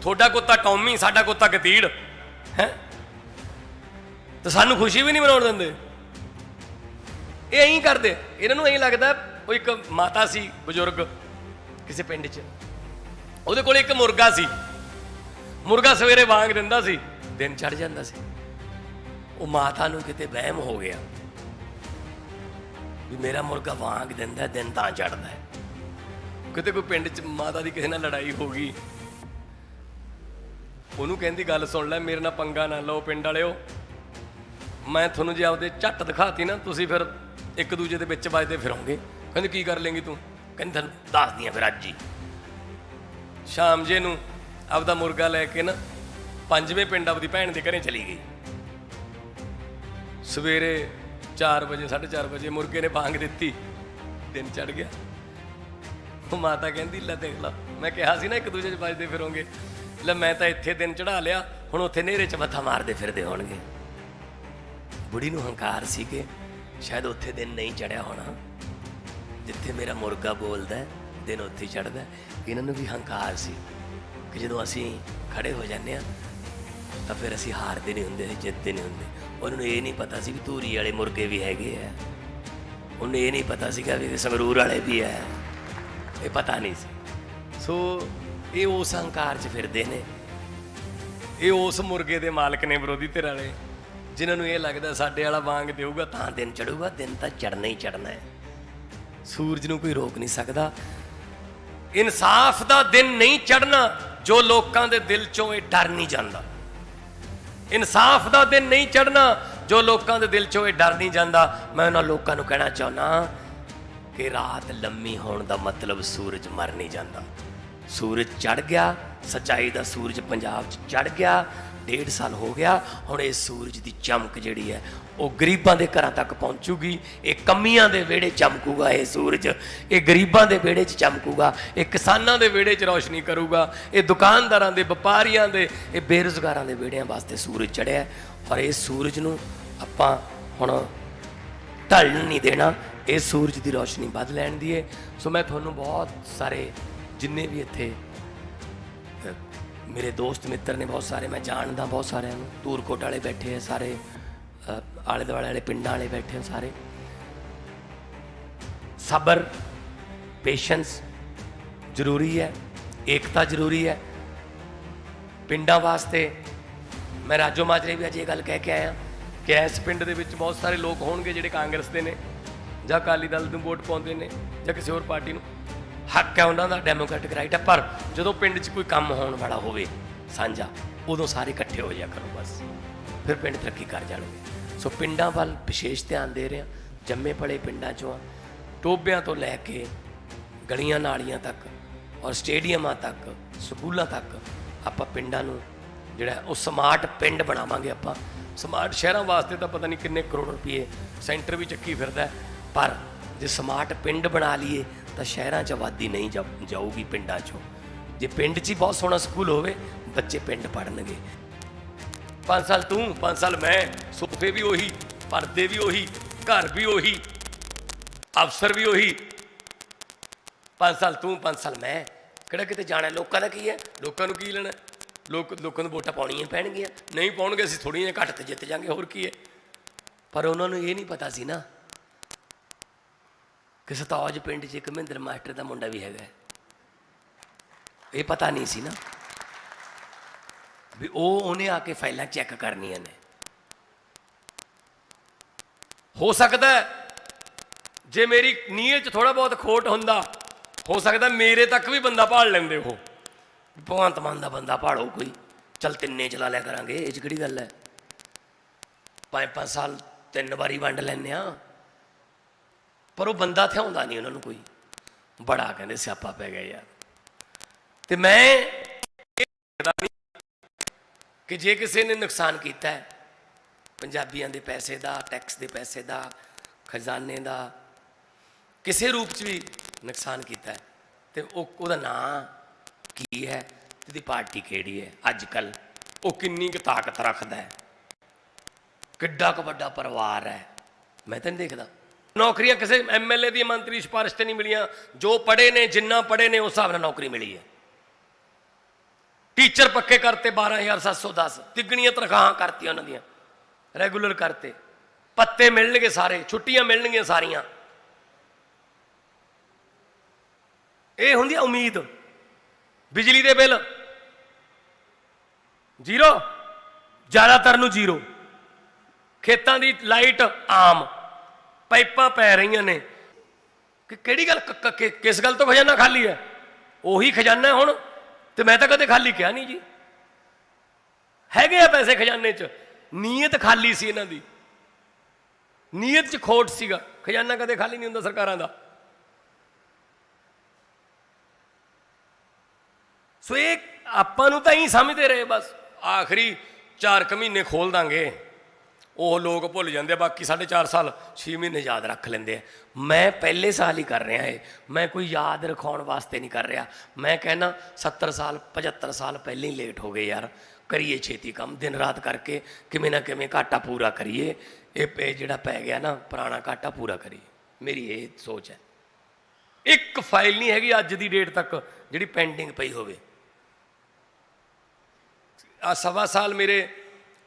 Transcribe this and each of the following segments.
ਤੁਹਾਡਾ ਕੁੱਤਾ ਟੌਮੀ ਸਾਡਾ ਕੁੱਤਾ ਗਤੀੜ ਹੈ? ਤਾਂ ਸਾਨੂੰ ਖੁਸ਼ੀ ਵੀ ਨਹੀਂ ਮਨਾਉਣ ਦਿੰਦੇ। ਇਹ ਐਂ ਕਰਦੇ। ਇਹਨਾਂ ਨੂੰ ਐਂ ਲੱਗਦਾ ਉਹ ਇੱਕ ਮਾਤਾ ਸੀ, ਬਜ਼ੁਰਗ, ਕਿਸੇ ਪਿੰਡ 'ਚ। ਉਹਦੇ ਕੋਲ ਇੱਕ ਮੁਰਗਾ ਸੀ। ਮੁਰਗਾ ਸਵੇਰੇ ਵਾਂਗ ਦਿੰਦਾ ਸੀ, ਦਿਨ ਚੜ ਜਾਂਦਾ ਸੀ। ਉਹ ਮਾਤਾ ਨੂੰ ਕਿਤੇ ਵਹਿਮ ਹੋ ਗਿਆ ਵੀ ਮੇਰਾ ਮੁਰਗਾ ਵਾਂਗ ਦਿੰਦਾ, ਦਿਨ ਤਾਂ ਚੜਦਾ ਕਿਤੇ ਕੋਈ ਪਿੰਡ 'ਚ ਮਾਤਾ ਦੀ ਕਿਸੇ ਨਾਲ ਲੜਾਈ ਹੋ ਗਈ ਉਹਨੂੰ ਕਹਿੰਦੀ, ਗੱਲ ਸੁਣ ਲੈ, ਮੇਰੇ ਨਾਲ ਪੰਗਾ ਨਾ ਲਓ ਪਿੰਡ ਵਾਲਿਓ। ਮੈਂ ਤੁਹਾਨੂੰ ਜੇ ਆਪਦੇ ਝੱਟ ਦਿਖਾਤੀ ਨਾ, ਤੁਸੀਂ ਫਿਰ ਇੱਕ ਦੂਜੇ ਦੇ ਵਿੱਚ ਵੱਜਦੇ ਫਿਰੋਗੇ। ਕਹਿੰਦੀ, ਕੀ ਕਰ ਲੇਂਗੀ ਤੂੰ? ਕਹਿੰਦੀ ਤੁਹਾਨੂੰ ਦੱਸਦੀ ਆ ਫਿਰ ਅੱਜ ਹੀ। ਸ਼ਾਮ ਜੇ ਨੂੰ ਆਪਦਾ ਮੁਰਗਾ ਲੈ ਕੇ ਨਾ, ਪੰਜਵੇਂ ਪਿੰਡ ਆਪਦੀ ਭੈਣ ਦੇ ਘਰੇ ਚਲੀ ਗਈ। ਸਵੇਰੇ 4 ਵਜੇ 4:30 ਵਜੇ ਮੁਰਗੇ ਨੇ ਬਾਂਗ ਦਿੱਤੀ, ਦਿਨ ਚੜ ਗਿਆ। ਉਹ ਮਾਤਾ ਕਹਿੰਦੀ, ਲੈ ਦੇਖ ਲਾ। ਮੈਂ ਕਿਹਾ ਸੀ ਨਾ, ਇੱਕ ਦੂਜੇ 'ਚ ਵੱਜਦੇ ਫਿਰੋਂਗੇ। ਲੈ ਮੈਂ ਤਾਂ ਇੱਥੇ ਦਿਨ ਚੜਾ ਲਿਆ, ਹੁਣ ਉੱਥੇ ਨੇਰੇ 'ਚ ਮੱਥਾ ਮਾਰਦੇ ਫਿਰਦੇ ਹੋਣਗੇ। ਬੁੜੀ ਨੂੰ ਹੰਕਾਰ ਸੀ ਕਿ ਸ਼ਾਇਦ ਉੱਥੇ ਦਿਨ ਨਹੀਂ ਚੜਿਆ ਹੋਣਾ। ਜਿੱਥੇ ਮੇਰਾ ਮੁਰਗਾ ਬੋਲਦਾ ਦਿਨ ਉੱਥੇ ਚੜਦਾ ਇਹਨਾਂ ਨੂੰ ਵੀ ਹੰਕਾਰ ਸੀ ਕਿ ਜਦੋਂ ਅਸੀਂ ਖੜੇ ਹੋ ਜਾਂਦੇ ਆ ਤਾਂ ਫਿਰ ਅਸੀਂ ਹਾਰਦੇ ਨਹੀਂ ਹੁੰਦੇ, ਜਿੱਤਦੇ ਨਹੀਂ ਹੁੰਦੇ। ਉਹਨਾਂ ਨੂੰ ਇਹ ਨਹੀਂ ਪਤਾ ਸੀ ਵੀ ਧੂਰੀ ਵਾਲੇ ਮੁਰਗੇ ਵੀ ਹੈਗੇ ਆ। ਉਹਨੂੰ ਇਹ ਨਹੀਂ ਪਤਾ ਸੀਗਾ ਵੀ ਸੰਗਰੂਰ ਵਾਲੇ ਵੀ ਹੈ ਇਹ ਪਤਾ ਨਹੀਂ ਸੀ। ਸੋ ਇਹ ਉਸ ਹੰਕਾਰ 'ਚ ਫਿਰਦੇ ਨੇ। ਇਹ ਉਸ ਮੁਰਗੇ ਦੇ ਮਾਲਕ ਨੇ ਵਿਰੋਧੀ ਧਿਰ ਵਾਲੇ। ਜਿਨ੍ਹਾਂ ਨੂੰ ਇਹ ਲੱਗਦਾ ਸਾਡੇ ਵਾਲਾ ਵਾਂਗ ਦੇਊਗਾ, ਤਾਂ ਦਿਨ ਚੜੂਗਾ, ਦਿਨ ਤਾਂ ਚੜਨਾ ਹੀ ਚੜਨਾ ਹੈ। ਸੂਰਜ ਨੂੰ ਕੋਈ ਰੋਕ ਨਹੀਂ ਸਕਦਾ। ਇਨਸਾਫ ਦਾ ਦਿਨ ਨਹੀਂ ਚੜਨਾ ਜੋ ਲੋਕਾਂ ਦੇ ਦਿਲ ਚੋਂ ਇਹ ਡਰ ਨਹੀਂ ਜਾਂਦਾ। ਇਨਸਾਫ ਦਾ ਦਿਨ ਨਹੀਂ ਚੜਨਾ ਜੋ ਲੋਕਾਂ ਦੇ ਦਿਲ ਚੋਂ ਇਹ ਡਰ ਨਹੀਂ ਜਾਂਦਾ। ਮੈਂ ਉਹਨਾਂ ਲੋਕਾਂ ਨੂੰ ਕਹਿਣਾ ਚਾਹੁੰਦਾ ਕਿ ਰਾਤ ਲੰਮੀ ਹੋਣ ਦਾ ਮਤਲਬ ਸੂਰਜ ਮਰ ਨਹੀਂ ਜਾਂਦਾ। ਸੂਰਜ ਚੜ ਗਿਆ, ਸਚਾਈ ਦਾ ਸੂਰਜ ਪੰਜਾਬ 'ਚ ਚੜ ਗਿਆ, ਡੇਢ ਸਾਲ ਹੋ ਗਿਆ, ਹੁਣ ਇਹ ਸੂਰਜ ਦੀ ਚਮਕ ਜਿਹੜੀ ਹੈ, ਉਹ ਗਰੀਬਾਂ ਦੇ ਘਰਾਂ ਤੱਕ ਪਹੁੰਚੂਗੀ, ਇਹ ਕਮੀਆਂ ਦੇ ਵਿਹੜੇ ਚਮਕੂਗਾ ਇਹ ਸੂਰਜ, ਇਹ ਗਰੀਬਾਂ ਦੇ ਵਿਹੜੇ 'ਚ ਚਮਕੂਗਾ, ਇਹ ਕਿਸਾਨਾਂ ਦੇ ਵਿਹੜੇ 'ਚ ਰੌਸ਼ਨੀ ਕਰੂਗਾ, ਇਹ ਦੁਕਾਨਦਾਰਾਂ ਦੇ, ਵਪਾਰੀਆਂ ਦੇ, ਇਹ ਬੇਰੁਜ਼ਗਾਰਾਂ ਦੇ ਵਿਹੜਿਆਂ ਵਾਸਤੇ ਸੂਰਜ ਚੜਿਆ ਔਰ ਇਹ ਸੂਰਜ ਨੂੰ ਆਪਾਂ ਹੁਣ ਢਲਣ ਨਹੀਂ ਦੇਣਾ, ਇਹ ਸੂਰਜ ਦੀ ਰੌਸ਼ਨੀ ਵੱਧ ਲੈਣ ਦੀ ਏ ਸੋ ਮੈਂ ਤੁਹਾਨੂੰ ਬਹੁਤ ਸਾਰੇ ਜਿੰਨੇ ਵੀ ਇੱਥੇ ਮੇਰੇ ਦੋਸਤ ਮਿੱਤਰ ਨੇ ਬਹੁਤ ਸਾਰੇ, ਮੈਂ ਜਾਣਦਾ ਬਹੁਤ ਸਾਰਿਆਂ ਨੂੰ। ਧੂਰਕੋਟ ਵਾਲੇ ਬੈਠੇ ਆ ਸਾਰੇ ਆਲੇ ਦੁਆਲੇ ਵਾਲੇ ਪਿੰਡਾਂ ਵਾਲੇ ਬੈਠੇ ਆ ਸਾਰੇ। ਸਬਰ ਪੇਸ਼ੈਂਸ ਜ਼ਰੂਰੀ ਹੈ, ਏਕਤਾ ਜ਼ਰੂਰੀ ਹੈ। ਪਿੰਡਾਂ ਵਾਸਤੇ ਮੈਂ ਰਾਜੋ ਮਾਜਰੇ ਵੀ ਅੱਜ ਇਹ ਗੱਲ ਕਹਿ ਕੇ ਆਇਆ ਕਿ ਇਸ ਪਿੰਡ ਦੇ ਵਿੱਚ ਬਹੁਤ ਸਾਰੇ ਲੋਕ ਹੋਣਗੇ ਜਿਹੜੇ ਕਾਂਗਰਸ ਦੇ ਨੇ ਜਾਂ ਅਕਾਲੀ ਦਲ ਨੂੰ ਵੋਟ ਪਾਉਂਦੇ ਨੇ ਜਾਂ ਕਿਸੇ ਹੋਰ ਪਾਰਟੀ ਨੂੰ। ਹੱਕ ਹੈ ਉਹਨਾਂ ਦਾ ਡੈਮੋਕ੍ਰੈਟਿਕ ਰਾਈਟ ਹੈ। ਪਰ ਜਦੋਂ ਪਿੰਡ 'ਚ ਕੋਈ ਕੰਮ ਹੋਣ ਵਾਲਾ ਹੋਵੇ, ਸਾਂਝਾ, ਉਦੋਂ ਸਾਰੇ ਇਕੱਠੇ ਹੋ ਜਾ ਕਰੋ ਬਸ। ਫਿਰ ਪਿੰਡ ਤਰੱਕੀ ਕਰ ਜਾਣਗੇ। ਸੋ ਪਿੰਡਾਂ ਵੱਲ ਵਿਸ਼ੇਸ਼ ਧਿਆਨ ਦੇ ਰਿਹਾ। ਜੰਮੇ ਪਲੇ ਪਿੰਡਾਂ 'ਚੋਂ ਆ। ਟੋਬਿਆਂ ਤੋਂ ਲੈ ਕੇ ਗਲੀਆਂ ਨਾਲੀਆਂ ਤੱਕ ਔਰ ਸਟੇਡੀਅਮਾਂ ਤੱਕ, ਸਕੂਲਾਂ ਤੱਕ ਆਪਾਂ ਪਿੰਡਾਂ ਨੂੰ ਜਿਹੜਾ ਉਹ ਸਮਾਰਟ ਪਿੰਡ ਬਣਾਵਾਂਗੇ ਆਪਾਂ। ਸਮਾਰਟ ਸ਼ਹਿਰਾਂ ਵਾਸਤੇ ਤਾਂ ਪਤਾ ਨਹੀਂ ਕਿੰਨੇ ਕਰੋੜ ਰੁਪਏ ਸੈਂਟਰ ਵੀ ਚੱਕੀ ਫਿਰਦਾ ਪਰ ਜੇ ਸਮਾਰਟ ਪਿੰਡ ਬਣਾ ਲਈਏ ਤਾਂ ਸ਼ਹਿਰਾਂ 'ਚ ਆਬਾਦੀ ਨਹੀਂ ਜਾਊਗੀ ਪਿੰਡਾਂ 'ਚੋਂ। ਜੇ ਪਿੰਡ 'ਚ ਹੀ ਬਹੁਤ ਸੋਹਣਾ ਸਕੂਲ ਹੋਵੇ, ਬੱਚੇ ਪਿੰਡ ਪੜਨਗੇ 5 ਸਾਲ ਤੂੰ 5 ਸਾਲ ਮੈਂ, ਸੋਫੇ ਵੀ ਉਹੀ, ਪਰਦੇ ਵੀ ਉਹੀ, ਘਰ ਵੀ ਉਹੀ, ਅਫਸਰ ਵੀ ਉਹੀ। 5 ਸਾਲ ਤੂੰ 5 ਸਾਲ ਮੈਂ। ਕਿਹੜਾ ਕਿਤੇ ਜਾਣਾ ਲੋਕਾਂ ਦਾ ਕੀ ਹੈ? ਲੋਕਾਂ ਨੂੰ ਕੀ ਲੈਣਾ? ਲੋਕ, ਲੋਕਾਂ ਨੂੰ ਵੋਟਾਂ ਪਾਉਣੀਆਂ ਪੈਣਗੀਆਂ। ਨਹੀਂ ਪਾਉਣਗੇ ਅਸੀਂ ਥੋੜੀਆਂ ਜਿਹੀਆਂ ਘੱਟ ਤੇ ਜਿੱਤ ਜਾਾਂਗੇ, ਹੋਰ ਕੀ ਹੈ? ਪਰ ਉਹਨਾਂ ਨੂੰ ਇਹ ਨਹੀਂ ਪਤਾ ਸੀ ਨਾ ਕਿ ਸਤੌਜ ਪਿੰਡ 'ਚ ਇੱਕ ਮਹਿੰਦਰ ਮਾਸਟਰ ਦਾ ਮੁੰਡਾ ਵੀ ਹੈਗਾ। ਇਹ ਪਤਾ ਨਹੀਂ ਸੀ ਨਾ ਵੀ ਉਹ ਉਹਨੇ ਆ ਕੇ ਫਾਈਲਾਂ ਚੈੱਕ ਕਰਨੀਆਂ ਨੇ। ਹੋ ਸਕਦਾ ਜੇ ਮੇਰੀ ਨੀਅਤ 'ਚ ਥੋੜਾ ਬਹੁਤ ਖੋਟ ਹੁੰਦਾ, ਹੋ ਸਕਦਾ ਮੇਰੇ ਤੱਕ ਵੀ ਬੰਦਾ ਭਾਲ ਲੈਂਦੇ ਉਹ। ਭਗਵੰਤ ਮਾਨ ਦਾ ਬੰਦਾ ਭਾਲੋ ਕੋਈ। ਚਲ ਤਿੰਨੇ ਚਲਾ ਲਿਆ ਕਰਾਂਗੇ, ਇਹ 'ਚ ਕਿਹੜੀ ਗੱਲ ਹੈ? ਪੰਜ ਪੰਜ ਸਾਲ ਤਿੰਨ ਵਾਰੀ ਵੰਡ ਲੈਂਦੇ ਆ ਪਰ ਉਹ ਬੰਦਾ ਥਿਆਉਂਦਾ ਨਹੀਂ ਉਹਨਾਂ ਨੂੰ ਕੋਈ। ਬੜਾ ਕਹਿੰਦੇ ਸਿਆਪਾ ਪੈ ਗਿਆ ਯਾਰ। ਤੇ ਮੈਂ ਇਹ ਦੇਖਦਾ ਨਹੀਂ ਕਿ ਜੇ ਕਿਸੇ ਨੇ ਨੁਕਸਾਨ ਕੀਤਾ ਹੈ, ਪੰਜਾਬੀਆਂ ਦੇ ਪੈਸੇ ਦਾ ਟੈਕਸ ਦੇ ਪੈਸੇ ਦਾ, ਖਜ਼ਾਨੇ ਦਾ, ਕਿਸੇ ਰੂਪ 'ਚ ਵੀ ਨੁਕਸਾਨ ਕੀਤਾ ਹੈ, ਤੇ ਉਹ ਉਹਦਾ ਨਾਂ ਕੀ ਹੈ ਤੇ ਉਹਦੀ ਪਾਰਟੀ ਕਿਹੜੀ ਹੈ? ਅੱਜ ਕੱਲ ਉਹ ਕਿੰਨੀ ਕੁ ਤਾਕਤ ਰੱਖਦਾ ਹੈ। ਕਿੱਡਾ ਕੁ ਵੱਡਾ ਪਰਿਵਾਰ ਹੈ। ਮੈਂ ਤਾਂ ਨਹੀਂ ਦੇਖਦਾ। ਨੌਕਰੀਆਂ ਕਿਸੇ ਐਮਐਲਏ ਦੀ ਮੰਤਰੀ ਸਿਫਾਰਿਸ਼ ਤੇ ਨਹੀਂ ਮਿਲੀਆਂ। ਜੋ ਪੜੇ ਨੇ, ਜਿੰਨਾ ਪੜੇ ਨੇ, ਉਸ ਹਿਸਾਬ ਨਾਲ ਨੌਕਰੀ ਮਿਲੀ ਹੈ। ਟੀਚਰ ਪੱਕੇ ਕਰਤੇ 12710 ਤਿੱਗਣੀਆਂ ਤਨਖਾਹਾਂ ਕਰਤੀਆਂ ਉਹਨਾਂ ਦੀਆਂ। ਰੈਗੂਲਰ ਕਰਤੇ। ਪੱਤੇ ਮਿਲਣਗੇ ਸਾਰੇ, ਛੁੱਟੀਆਂ ਮਿਲਣਗੀਆਂ ਸਾਰੀਆਂ। ਇਹ ਹੁੰਦੀ ਆ ਉਮੀਦ। ਬਿਜਲੀ ਦੇ ਬਿੱਲ। ਜ਼ੀਰੋ। ਜ਼ਿਆਦਾਤਰ ਨੂੰ ਜ਼ੀਰੋ। ਖੇਤਾਂ ਦੀ ਲਾਈਟ ਆਮ। ਪਾਈਪਾਂ ਪੈ ਰਹੀਆਂ ਨੇ। ਕਿ ਕਿਹੜੀ ਗੱਲ ਕਿਸ ਗੱਲ ਤੋਂ ਖਜ਼ਾਨਾ ਖਾਲੀ ਹੈ? ਉਹੀ ਖਜ਼ਾਨਾ ਹੁਣ, ਤੇ ਮੈਂ ਤਾਂ ਕਦੇ ਖਾਲੀ ਕਿਹਾ ਨਹੀਂ ਜੀ। ਹੈਗੇ ਆ ਪੈਸੇ ਖਜ਼ਾਨੇ 'ਚ, ਨੀਅਤ ਖਾਲੀ ਸੀ ਇਹਨਾਂ ਦੀ। ਨੀਅਤ 'ਚ ਖੋਟ ਸੀਗਾ, ਖਜ਼ਾਨਾ ਕਦੇ ਖਾਲੀ ਨਹੀਂ ਹੁੰਦਾ ਸਰਕਾਰਾਂ ਦਾ। ਸੋ ਇਹ ਆਪਾਂ ਨੂੰ ਤਾਂ ਹੀ ਸਮਝਦੇ ਰਹੇ ਬਸ। ਆਖਰੀ 4 ਕੁ ਮਹੀਨੇ ਖੋਲ ਦਾਂਗੇ। ਉਹ ਲੋਕ ਭੁੱਲ ਜਾਂਦੇ ਆ, ਬਾਕੀ 4.5 ਸਾਲ 6 ਮਹੀਨੇ ਯਾਦ ਰੱਖ ਲੈਂਦੇ ਆ। ਮੈਂ ਪਹਿਲੇ ਸਾਲ ਹੀ ਕਰ ਰਿਹਾ ਇਹ। ਮੈਂ ਕੋਈ ਯਾਦ ਰਖਾਉਣ ਵਾਸਤੇ ਨਹੀਂ ਕਰ ਰਿਹਾ। ਮੈਂ ਕਹਿੰਦਾ 70 ਸਾਲ 75 ਸਾਲ ਪਹਿਲਾਂ ਹੀ ਲੇਟ ਹੋ ਗਏ ਯਾਰ। ਕਰੀਏ ਛੇਤੀ ਕੰਮ ਦਿਨ ਰਾਤ ਕਰਕੇ ਕਿਵੇਂ ਨਾ ਕਿਵੇਂ ਘਾਟਾ ਪੂਰਾ ਕਰੀਏ। ਇਹ ਪੇ ਜਿਹੜਾ ਪੈ ਗਿਆ ਨਾ ਪੁਰਾਣਾ ਘਾਟਾ ਪੂਰਾ ਕਰੀਏ। ਮੇਰੀ ਇਹ ਸੋਚ ਹੈ। ਇੱਕ ਫਾਈਲ ਨਹੀਂ ਹੈਗੀ ਅੱਜ ਦੀ ਡੇਟ ਤੱਕ ਜਿਹੜੀ ਪੈਂਡਿੰਗ ਪਈ ਹੋਵੇ। ਆ ਸਵਾ ਸਾਲ ਮੇਰੇ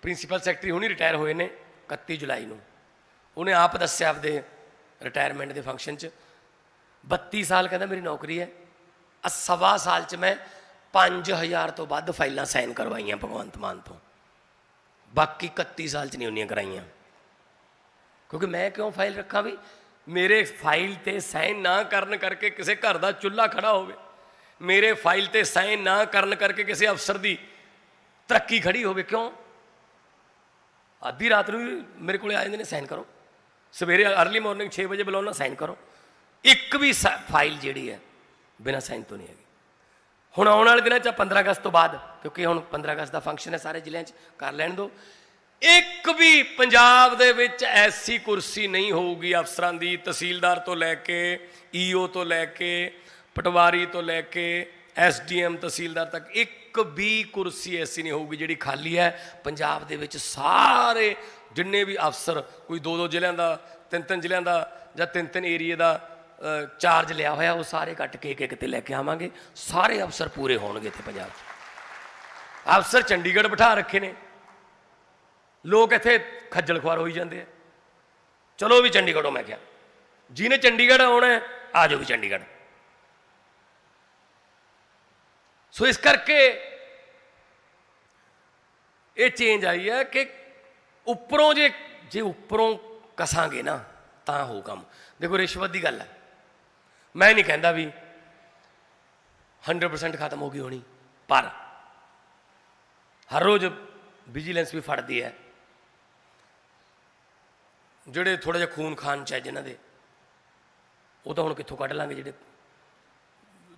ਪ੍ਰਿੰਸੀਪਲ ਸੈਕਟਰੀ ਹੁਣੀ ਰਿਟਾਇਰ ਹੋਏ ਨੇ। 31 ਜੁਲਾਈ ਨੂੰ। ਉਹਨੇ ਆਪ ਦੱਸਿਆ ਆਪਦੇ ਰਿਟਾਇਰਮੈਂਟ ਦੇ ਫੰਕਸ਼ਨ 'ਚ। 32 ਸਾਲ ਕਹਿੰਦਾ ਮੇਰੀ ਨੌਕਰੀ ਹੈ। ਆ ਸਵਾ ਸਾਲ 'ਚ ਮੈਂ 5000 ਤੋਂ ਵੱਧ ਫਾਈਲਾਂ ਸਾਈਨ ਕਰਵਾਈਆਂ ਭਗਵੰਤ ਮਾਨ ਤੋਂ। ਬਾਕੀ 31 ਸਾਲ 'ਚ ਨਹੀਂ ਉਹਨੀਆਂ ਕਰਾਈਆਂ। ਕਿਉਂਕਿ ਮੈਂ ਕਿਉਂ ਫਾਈਲ ਰੱਖਾਂ ਵੀ ਮੇਰੇ ਫਾਈਲ ਤੇ ਸਾਈਨ ਨਾ ਕਰਨ ਕਰਕੇ ਕਿਸੇ ਘਰ ਦਾ ਚੁੱਲ੍ਹਾ ਖੜਾ ਹੋਵੇ। ਮੇਰੇ ਫਾਈਲ ਤੇ ਸਾਈਨ ਨਾ ਕਰਨ ਕਰਕੇ ਕਿਸੇ ਅਫਸਰ ਦੀ ਤਰੱਕੀ ਖੜੀ ਹੋਵੇ। ਕਿਉਂ? ਅੱਧੀ ਰਾਤ ਨੂੰ ਵੀ ਮੇਰੇ ਕੋਲੇ ਆ ਜਾਂਦੇ ਨੇ, ਸਾਈਨ ਕਰੋ। ਸਵੇਰੇ ਅਰਲੀ ਮਾਰਨਿੰਗ 6 ਵਜੇ ਬੁਲਾਉਣਾ ਸਾਈਨ ਕਰੋ। ਇੱਕ ਵੀ ਸਾ- ਫਾਈਲ ਜਿਹੜੀ ਹੈ, ਬਿਨਾਂ ਸਾਈਨ ਤੋਂ ਨਹੀਂ ਹੈਗੀ। ਹੁਣ ਆਉਣ ਵਾਲੇ ਦਿਨਾਂ 'ਚ 15 ਅਗਸਤ ਤੋਂ ਬਾਅਦ, ਕਿਉਂਕਿ ਹੁਣ 15 ਅਗਸਤ ਦਾ ਫੰਕਸ਼ਨ ਹੈ ਸਾਰੇ ਜ਼ਿਲ੍ਹਿਆਂ 'ਚ, ਕਰ ਲੈਣ ਦਿਓ ਇੱਕ ਵੀ ਪੰਜਾਬ ਦੇ ਵਿੱਚ ਐਸੀ ਕੁਰਸੀ ਨਹੀਂ ਹੋਊਗੀ ਅਫਸਰਾਂ ਦੀ, ਤਹਿਸੀਲਦਾਰ ਤੋਂ ਲੈ ਕੇ ਈਓ ਤੋਂ ਲੈ ਕੇ, ਪਟਵਾਰੀ ਤੋਂ ਲੈ ਕੇ ਐਸਡੀਐਮ ਤਹਿਸੀਲਦਾਰ ਤੱਕ। ਇੱਕ ਇੱਕ ਵੀ ਕੁਰਸੀ ਐਸੀ ਨਹੀਂ ਹੋਊਗੀ ਜਿਹੜੀ ਖਾਲੀ ਹੈ। ਪੰਜਾਬ ਦੇ ਵਿੱਚ ਸਾਰੇ ਜਿੰਨੇ ਵੀ ਅਫਸਰ, ਕੋਈ ਦੋ ਦੋ ਜ਼ਿਲ੍ਹਿਆਂ ਦਾ, ਤਿੰਨ ਤਿੰਨ ਜ਼ਿਲ੍ਹਿਆਂ ਦਾ ਜਾਂ ਤਿੰਨ ਤਿੰਨ ਏਰੀਏ ਦਾ ਚਾਰਜ ਲਿਆ ਹੋਇਆ, ਉਹ ਸਾਰੇ ਕੱਟ ਕੇ ਇੱਕ ਇੱਕ ਤੇ ਲੈ ਕੇ ਆਵਾਂਗੇ। ਸਾਰੇ ਅਫਸਰ ਪੂਰੇ ਹੋਣਗੇ ਇੱਥੇ ਪੰਜਾਬ 'ਚ। ਅਫਸਰ ਚੰਡੀਗੜ੍ਹ ਬਿਠਾ ਰੱਖੇ ਨੇ। ਲੋਕ ਇੱਥੇ ਖੱਜਲ ਖੁਆਰ ਹੋਈ ਜਾਂਦੇ ਆ। ਚਲੋ ਵੀ ਚੰਡੀਗੜ੍ਹੋਂ ਮੈਂ ਕਿਹਾ। ਜਿਹਨੇ ਚੰਡੀਗੜ੍ਹ ਆਉਣਾ ਆ ਜਾਓ ਵੀ ਚੰਡੀਗੜ੍ਹ। ਸੋ ਇਸ ਕਰਕੇ ਇਹ ਚੇਂਜ ਆਈ ਹੈ ਕਿ ਉੱਪਰੋਂ ਜੇ ਜੇ ਉੱਪਰੋਂ ਕਸਾਂਗੇ ਨਾ, ਤਾਂ ਹੋ ਕੰਮ। ਦੇਖੋ ਰਿਸ਼ਵਤ ਦੀ ਗੱਲ ਹੈ। ਮੈਂ ਨਹੀਂ ਕਹਿੰਦਾ ਵੀ 100% ਖਤਮ ਹੋ ਗਈ ਹੋਣੀ, ਪਰ ਹਰ ਰੋਜ਼ ਵਿਜੀਲੈਂਸ ਵੀ ਫੜਦੀ ਹੈ। ਜਿਹੜੇ ਥੋੜਾ ਜਿਹਾ ਖੂਨ ਖਾਨ ਚ ਹੈ ਜਿਨ੍ਹਾਂ ਦੇ, ਉਹ ਤਾਂ ਹੁਣ ਕਿੱਥੋਂ ਕੱਢ ਲਾਂਗੇ ਜਿਹੜੇ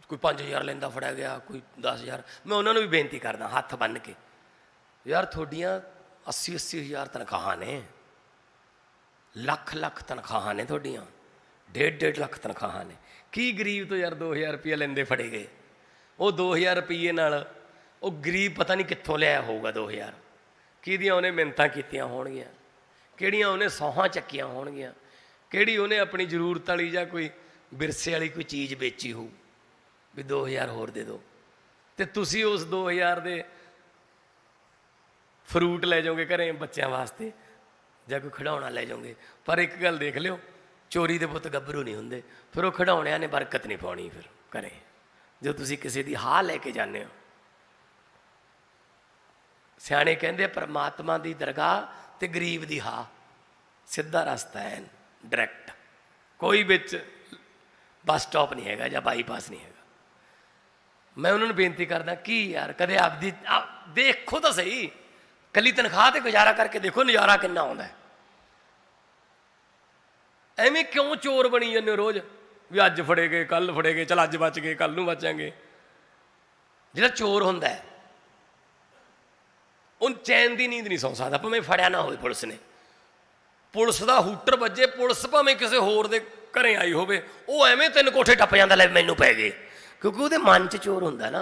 ਕੋਈ 5000 ਲੈਂਦਾ ਫੜਿਆ ਗਿਆ, ਕੋਈ 10000 ਮੈਂ ਉਹਨਾਂ ਨੂੰ ਵੀ ਬੇਨਤੀ ਕਰਦਾ, ਹੱਥ ਬੰਨ ਕੇ। ਯਾਰ ਤੁਹਾਡੀਆਂ 80 80000 ਤਨਖਾਹਾਂ ਨੇ। ਲੱਖ ਲੱਖ ਤਨਖਾਹਾਂ ਨੇ ਤੁਹਾਡੀਆਂ। ਡੇਢ ਡੇਢ ਲੱਖ ਤਨਖਾਹਾਂ ਨੇ। ਕੀ ਗਰੀਬ ਤੋਂ ਯਾਰ 2000 ਰੁਪਏ ਲੈਂਦੇ ਫੜੇ ਗਏ? ਉਹ 2000 ਰੁਪਏ ਨਾਲ ਉਹ ਗਰੀਬ ਪਤਾ ਨਹੀਂ ਕਿੱਥੋਂ ਲਿਆ ਹੋਊਗਾ 2000 ਕਿਹਦੀਆਂ ਉਹਨੇ ਮਿਹਨਤਾਂ ਕੀਤੀਆਂ ਹੋਣਗੀਆਂ? ਕਿਹੜੀਆਂ ਉਹਨੇ ਸੌਹਾਂ ਚੱਕੀਆਂ ਹੋਣਗੀਆਂ? ਕਿਹੜੀ ਉਹਨੇ ਆਪਣੀ ਜ਼ਰੂਰਤ ਵਾਲੀ ਜਾਂ ਕੋਈ ਵਿਰਸੇ ਵਾਲੀ ਕੋਈ ਚੀਜ਼ ਵੇਚੀ ਹੋਊ? ਵੀ 2000 ਹੋਰ ਦੇ ਦਿਓ। ਤੇ ਤੁਸੀਂ ਉਸ 2000 ਦੇ ਫਰੂਟ ਲੈ ਜਾਓਗੇ ਘਰੇ ਬੱਚਿਆਂ ਵਾਸਤੇ ਜਾਂ ਕੋਈ ਖਿਡੌਣਾ ਲੈ ਜਾਓਗੇ। ਪਰ ਇੱਕ ਗੱਲ ਦੇਖ ਲਿਓ, ਚੋਰੀ ਦੇ ਪੁੱਤ ਗੱਭਰੂ ਨਹੀਂ ਹੁੰਦੇ। ਫਿਰ ਉਹ ਖਿਡੌਣਿਆਂ ਨੇ ਬਰਕਤ ਨਹੀਂ ਪਾਉਣੀ ਫਿਰ ਘਰੇ। ਜੋ ਤੁਸੀਂ ਕਿਸੇ ਦੀ ਹਾਂ ਲੈ ਕੇ ਜਾਂਦੇ ਹੋ। ਸਿਆਣੇ ਕਹਿੰਦੇ ਪਰਮਾਤਮਾ ਦੀ ਦਰਗਾਹ ਤੇ ਗਰੀਬ ਦੀ ਹਾਂ। ਸਿੱਧਾ ਰਸਤਾ ਹੈ ਡਾਇਰੈਕਟ ਕੋਈ ਵਿੱਚ ਬੱਸ ਸਟਾਪ ਨਹੀਂ ਹੈਗਾ ਜਾਂ ਬਾਈਪਾਸ ਨਹੀਂ ਹੈਗਾ। ਮੈਂ ਉਹਨਾਂ ਨੂੰ ਬੇਨਤੀ ਕਰਦਾ, ਕੀ ਯਾਰ, ਕਦੇ ਆਪਦੀ ਆਪ- ਦੇਖੋ ਤਾਂ ਸਹੀ, ਕੱਲੀ ਤਨਖਾਹ ਤੇ ਗੁਜ਼ਾਰਾ ਕਰਕੇ ਦੇਖੋ ਨਜ਼ਾਰਾ ਕਿੰਨਾ ਆਉਂਦਾ ਐਵੇਂ ਕਿਉਂ ਚੋਰ ਬਣੀ ਜਾਂਦੇ ਰੋਜ਼? ਵੀ ਅੱਜ ਫੜੇ ਗਏ ਕੱਲ ਫੜੇ ਗਏ, ਚਲ ਅੱਜ ਬਚ ਗਏ ਕੱਲ ਨੂੰ ਬਚਾਂਗੇ। ਜਿਹੜਾ ਚੋਰ ਹੁੰਦਾ ਹੈ ਉਹ ਚੈਨ ਦੀ ਨੀਂਦ ਨਹੀਂ ਸੌਂ ਸਕਦਾ, ਭਾਵੇਂ ਫੜਿਆ ਨਾ ਹੋਵੇ ਪੁਲਿਸ ਨੇ। ਪੁਲਿਸ ਦਾ ਹੂਟਰ ਵੱਜੇ, ਪੁਲਿਸ ਭਾਵੇਂ ਕਿਸੇ ਹੋਰ ਦੇ ਘਰੇ ਆਈ ਹੋਵੇ, ਉਹ ਐਵੇਂ ਤਿੰਨ ਕੋਠੇ ਟੱਪ ਜਾਂਦਾ, ਲੈ ਮੈਨੂੰ ਪੈ ਗਏ। ਕਿਉਂਕਿ ਉਹਦੇ ਮਨ 'ਚ ਚੋਰ ਹੁੰਦਾ ਨਾ।